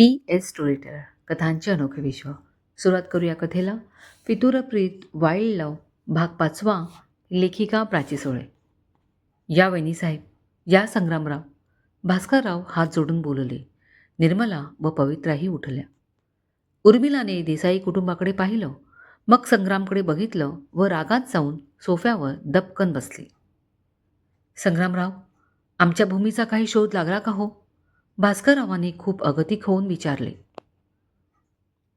P S storyteller कथांचे अनोखे विश्व. सुरुवात करूया कथेला. फितुरप्रीत वाईल्ड लव भाग पाचवा लेखिका प्राची सोळे. या वहिनीसाहेब या संग्रामराव. भास्करराव हात जोडून बोलले. निर्मला व पवित्राही उठल्या. उर्मिलाने देसाई कुटुंबाकडे पाहिलं. मग संग्रामकडे बघितलं व रागात जाऊन सोफ्यावर दपकन बसली. संग्रामराव आमच्या भूमीचा काही शोध लागला का हो? भास्कररावांनी खूप अगतिक होऊन विचारले.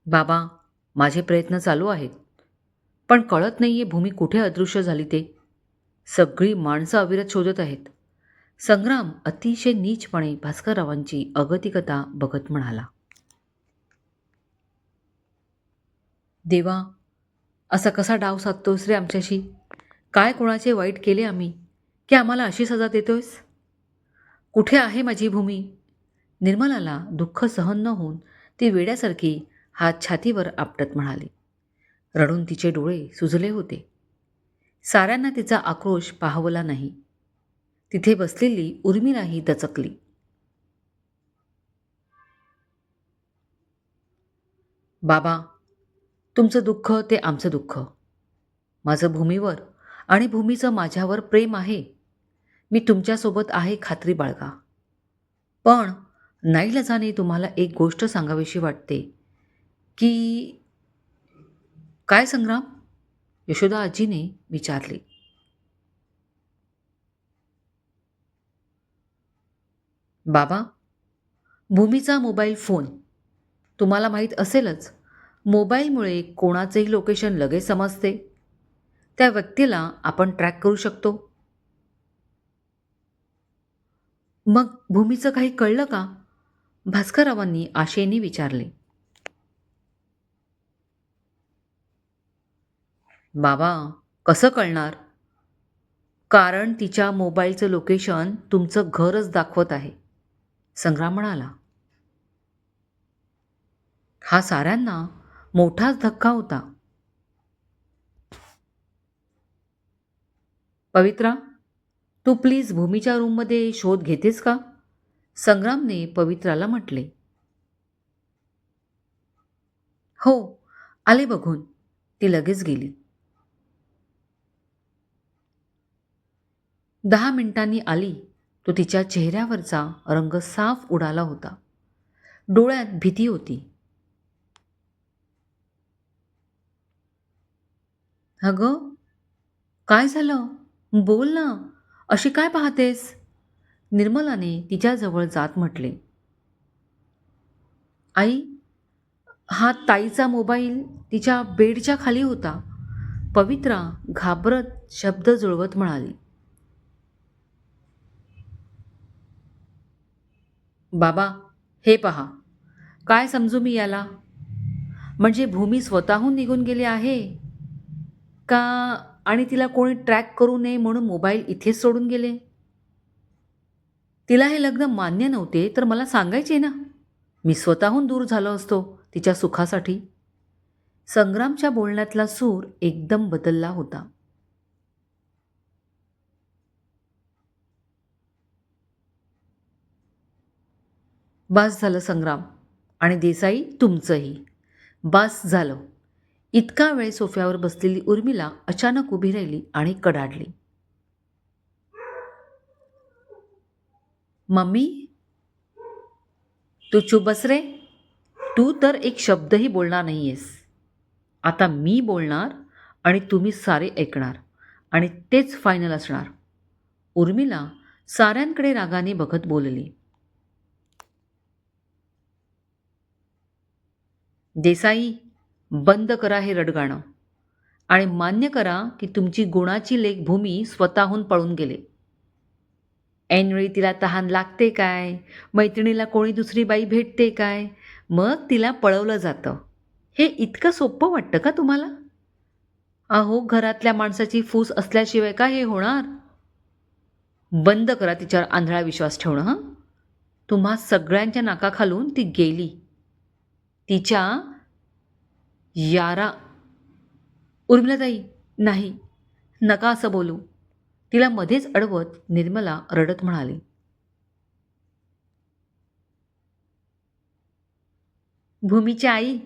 बाबा माझे प्रयत्न चालू आहेत. पण कळत नाही आहे भूमी कुठे अदृश्य झाली ते. सगळी माणसं अविरत शोधत आहेत. संग्राम अतिशय नीचपणे भास्कररावांची अगतिकता बघत म्हणाला. देवा असा कसा डाव साधतोस रे आमच्याशी? काय कोणाचे वाईट केले आम्ही? की आम्हाला अशी सजा देतोयस? कुठे आहे माझी भूमी? निर्मलाला दुःख सहन न होऊन ती वेड्यासारखी हात छातीवर आपटत म्हणाली. रडून तिचे डोळे सुजले होते. साऱ्यांना तिचा आक्रोश पाहवला नाही. तिथे बसलेली उर्मिलाही दचकली. बाबा तुमचं दुःख ते आमचं दुःख. माझं भूमीवर आणि भूमीचं माझ्यावर प्रेम आहे. मी तुमच्यासोबत आहे खात्री बाळगा. पण नाईलाजाने तुम्हाला एक गोष्ट सांगावीशी वाटते की काय संग्राम? यशोदा आजीने विचारले. बाबा भूमीचा मोबाईल फोन. तुम्हाला माहीत असेलच मोबाईलमुळे कोणाचेही लोकेशन लगेच समजते. त्या व्यक्तीला आपण ट्रॅक करू शकतो. मग भूमीचं काही कळलं का? भास्कररावांनी आशेने विचारले. बाबा कसं कळणार? कारण तिच्या मोबाईलचं लोकेशन तुमचं घरच दाखवत आहे. संग्राम म्हणाला. हा साऱ्यांना मोठाच धक्का होता. पवित्रा तू प्लीज भूमीच्या रूममध्ये शोध घेतेस का? संग्रामने पवित्राला म्हटले. हो आले बघून. ती लगेच गेली. दहा मिनिटांनी आली तो तिच्या चेहऱ्यावरचा रंग साफ उडाला होता. डोळ्यात भीती होती. अगं काय झालं? बोल ना. अशी काय पाहतेस? निर्मलाने तिच्याजवळ जात म्हटले आई हा ताईचा मोबाईल तिच्या बेडच्या खाली होता. पवित्रा घाबरत शब्द जुळवत म्हणाली बाबा हे पहा काय समजू मी याला? म्हणजे भूमी स्वतःहून निघून गेली आहे का आणि तिला कोणी ट्रॅक करू नये म्हणून मोबाईल इथेच सोडून गेले? तिला हे लग्न मान्य नव्हते तर मला सांगायचे ना. मी स्वतःहून दूर झालो असतो तिच्या सुखासाठी. संग्रामच्या बोलण्यातला सूर एकदम बदलला होता. बास झालं संग्राम आणि देसाई तुमचंही. बास झालं. इतका वेळ सोफ्यावर बसलेली उर्मिला अचानक उभी राहिली आणि कडाडली. मम्मी तू चुप बस रे. तू तर एक शब्दही बोलणार नाही आहेस आता मी बोलणार आणि तुम्ही सारे ऐकणार आणि तेच फायनल असणार. उर्मिला साऱ्यांकडे रागाने बघत बोलली. देसाई बंद करा हे रडगाणं आणि मान्य करा की तुमची गुणाची लेखभूमी स्वतःहून पळून गेले. ऐनवेळी तिला तहान लागते काय? मैत्रिणीला कोणी दुसरी बाई भेटते काय? मग तिला पळवलं जातं. हे इतकं सोपं वाटतं का तुम्हाला? अहो घरातल्या माणसाची फूस असल्याशिवाय का हे होणार? बंद करा तिच्यावर आंधळा विश्वास ठेवणं हं? तुम्हा सगळ्यांच्या नाकाखालून ती गेली. तिच्या यारा उर्मिलाताई नाही नका असं बोलू. तिला मध्येच अडवत निर्मला रडत म्हणाली. भूमीची आई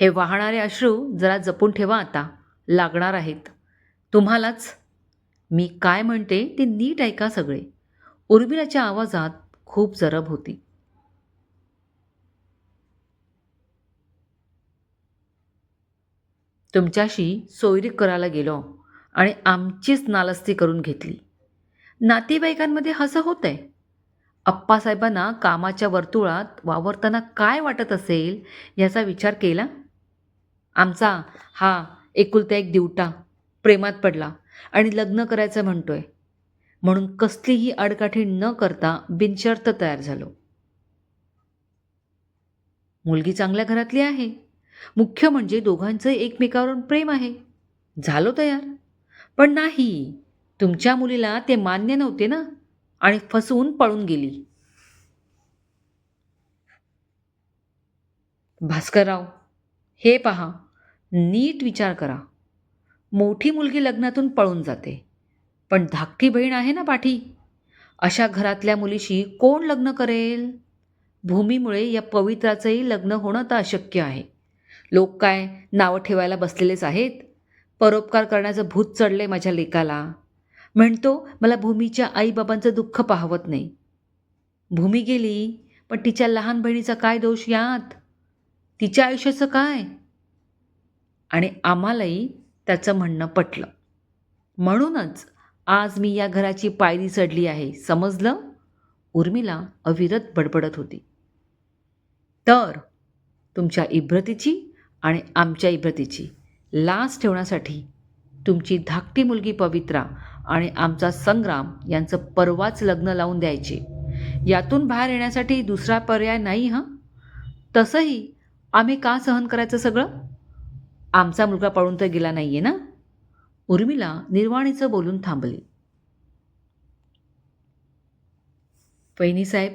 हे वाहणारे अश्रू जरा जपून ठेवा आता. लागणार आहेत. तुम्हालाच. मी काय म्हणते ते नीट ऐका सगळे. उर्मिलाच्या आवाजात खूप जरब होती. तुमच्याशी सोयरीक करायला गेलो. आणि आमचीच नालस्ती करून घेतली. नातेवाईकांमध्ये हसं होतं आहे अप्पासाहेबांना कामाच्या वर्तुळात वावरताना काय वाटत असेल याचा विचार केला? आमचा हा एकुलता एक दिवटा प्रेमात पडला आणि लग्न करायचं म्हणतोय. म्हणून कसलीही आडकाठी न करता बिनशर्त तयार झालो. मुलगी चांगल्या घरातली आहे. मुख्य म्हणजे दोघांचं एकमेकावर प्रेम आहे. झालो तयार. पण नाही तुमच्या मुलीला ते मान्य नव्हते ना? आणि फसवून पळून गेली. भास्करराव हे पहा नीट विचार करा. मोठी मुलगी लग्नातून पळून जाते. पण धाकटी बहीण आहे ना पाठी? अशा घरातल्या मुलीशी कोण लग्न करेल? भूमीमुळे या पवित्राचंही लग्न होणं तर अशक्य आहे. लोक काय नावं ठेवायला बसलेलेच आहेत? परोपकार करण्याचं भूत चढले माझ्या लेकाला. म्हणतो मला भूमीच्या आईबाबांचं दुःख पाहवत नाही. भूमी गेली पण तिच्या लहान बहिणीचा काय दोष यात? तिच्या आयुष्याचं काय? आणि आम्हालाही त्याचं म्हणणं पटलं. म्हणूनच आज मी या घराची पायरी चढली आहे. समजलं? उर्मिला अविरत बडबडत होती. तर तुमच्या इब्रतीची आणि आमच्या इब्रतीची. लाच ठेवण्यासाठी तुमची धाकटी मुलगी पवित्रा आणि आमचा संग्राम यांचं परवाच लग्न लावून द्यायचे. यातून बाहेर येण्यासाठी दुसरा पर्याय नाही हां? तसंही आम्ही का सहन करायचं सगळं? आमचा मुलगा पळून तर गेला नाही आहे ना? उर्मिला निर्वाणीचं बोलून थांबली. साहेब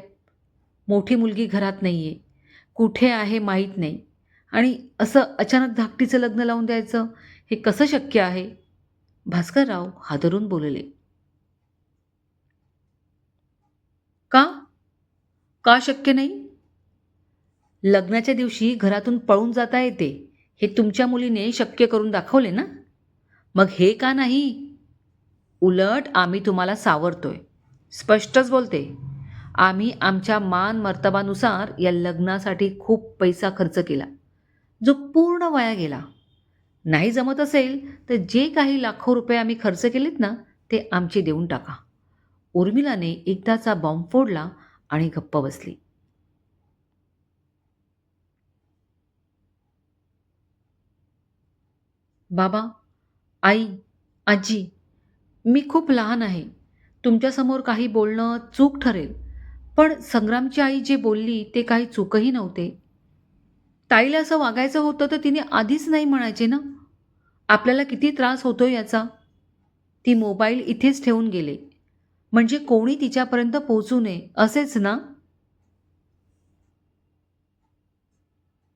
मोठी मुलगी घरात नाही आहे कुठे आहे माहीत नाही. आणि असं अचानक धाकटीचं लग्न लावून द्यायचं हे कसं शक्य आहे? भास्करराव हादरून बोलले. का? का शक्य नाही? लग्नाच्या दिवशी घरातून पळून जाता येते हे तुमच्या मुलीने शक्य करून दाखवले ना? मग हे का नाही? उलट आम्ही तुम्हाला सावरतोय. स्पष्टच बोलते. आम्ही आमच्या मान मर्तबानुसार या लग्नासाठी खूप पैसा खर्च केला. जो पूर्ण वाया गेला. नाही जमत असेल तर जे काही लाखो रुपये आम्ही खर्च केलेत ना ते आमचे देऊन टाका. उर्मिलाने एकदाचा बॉम्ब फोडला आणि गप्प बसली. बाबा आई आजी मी खूप लहान आहे. तुमच्यासमोर काही बोलणं चूक ठरेल. पण संग्रामची आई जे बोलली ते काही चूकही नव्हते. ताईला असं वागायचं होतं तर तिने आधीच नाही म्हणायचे ना? आपल्याला किती त्रास होतो याचा? ती मोबाईल इथेच ठेवून गेले. म्हणजे कोणी तिच्यापर्यंत पोहोचू नये असेच ना?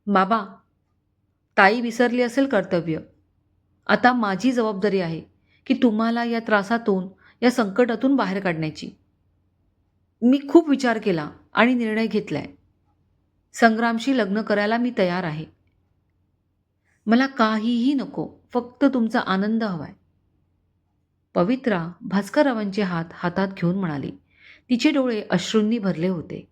बाबा ताई विसरली असेल कर्तव्य. आता माझी जबाबदारी आहे की तुम्हाला या त्रासातून या संकटातून बाहेर काढण्याची. मी खूप विचार केला आणि निर्णय घेतला आहे संग्रामशी लग्न करायला मी तयार आहे. मला काहीही नको फक्त तुमचा आनंद हवाय. पवित्रा भास्कररावांचे हात हातात घेऊन म्हणाली. तिचे डोळे अश्रूंनी भरले होते.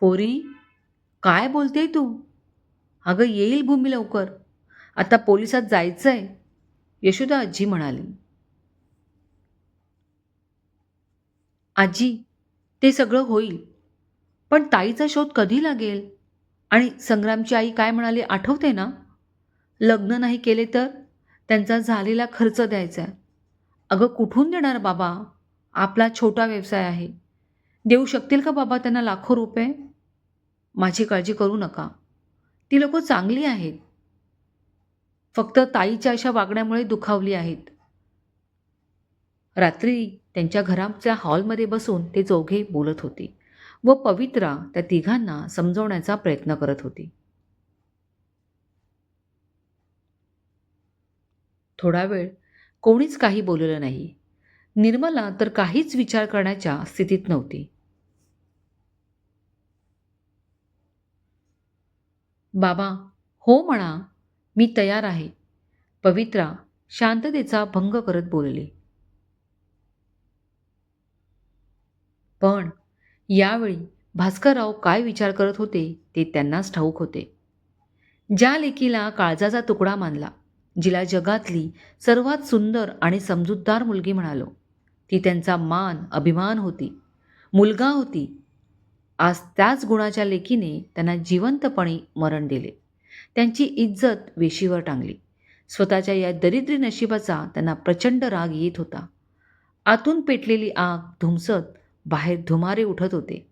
पोरी काय बोलते तू? अगं येईल भूमी लवकर. आता पोलिसात जायचं आहे यशोदा आजी म्हणाली. आजी ते सगळं होईल. पण ताईचा शोध कधी लागेल? आणि संग्रामची आई काय म्हणाली आठवते ना? लग्न नाही केले तर त्यांचा झालेला खर्च द्यायचा. आहे अगं कुठून देणार बाबा? आपला छोटा व्यवसाय आहे. देऊ शकतील का बाबा त्यांना लाखो रुपये? माझी काळजी करू नका. ती लोक चांगली आहेत. फक्त ताईच्या अशा वागण्यामुळे दुखावली आहेत. रात्री त्यांच्या घराच्या हॉलमध्ये बसून ते चौघे बोलत होते व पवित्रा त्या तिघांना समजवण्याचा प्रयत्न करत होती. थोडा वेळ कोणीच काही बोललं नाही. निर्मला तर काहीच विचार करण्याच्या स्थितीत नव्हती. बाबा हो म्हणा मी तयार आहे. पवित्रा शांततेचा भंग करत बोलली. पण यावेळी भास्करराव काय विचार करत होते ते त्यांनाच ठाऊक होते. ज्या लेकीला काळजाचा तुकडा मानला जिला जगातली सर्वात सुंदर आणि समजूतदार मुलगी म्हणालो ती त्यांचा मान अभिमान होती. मुलगा होती. आज त्याच गुणाच्या लेकीने त्यांना जिवंतपणे मरण दिले. त्यांची इज्जत वेशीवर टांगली. स्वतःच्या या दरिद्री नशिबाचा त्यांना प्रचंड राग येत होता. आतून पेटलेली आग धुमसत बाहेर धुमारे उठत होते.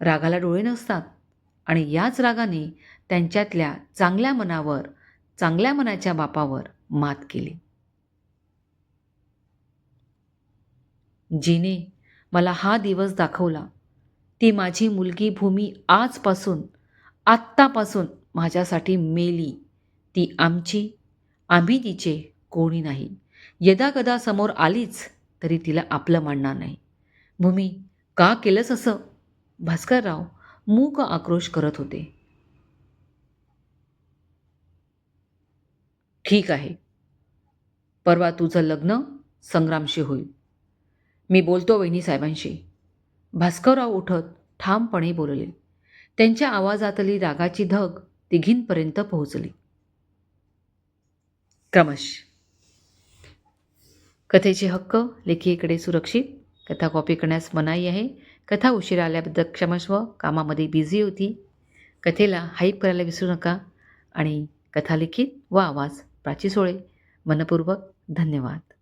रागाला डोळे नसतात आणि याच रागाने त्यांच्यातल्या चांगल्या मनावर चांगल्या मनाच्या बापावर मात केली. जिने मला हा दिवस दाखवला. ती माझी मुलगी भूमी आजपासून आत्तापासून माझ्यासाठी मेली. ती आमची आम्ही तिचे कोणी नाही. यदाकदा समोर आलीच तरी तिला आपलं मानणार नाही. भूमी का केलंस असं? भास्करराव मूक आक्रोश करत होते. ठीक आहे. परवा तुझं लग्न संग्रामशी होईल. मी बोलतो वहिनी साहेबांशी. भास्करराव उठत ठामपणे बोलले. त्यांच्या आवाजातली रागाची धग तिघींपर्यंत पोहोचली. क्रमश. कथेचे हक्क लेखीकडे सुरक्षित कथा कॉपी करण्यास मनाई आहे. कथा उशिरा आल्याबद्दल क्षमस्व कामामध्ये बिझी होती. कथेला हाईप करायला विसरू नका. आणि कथा लिखित व आवाज प्राची सोळे. मनपूर्वक धन्यवाद.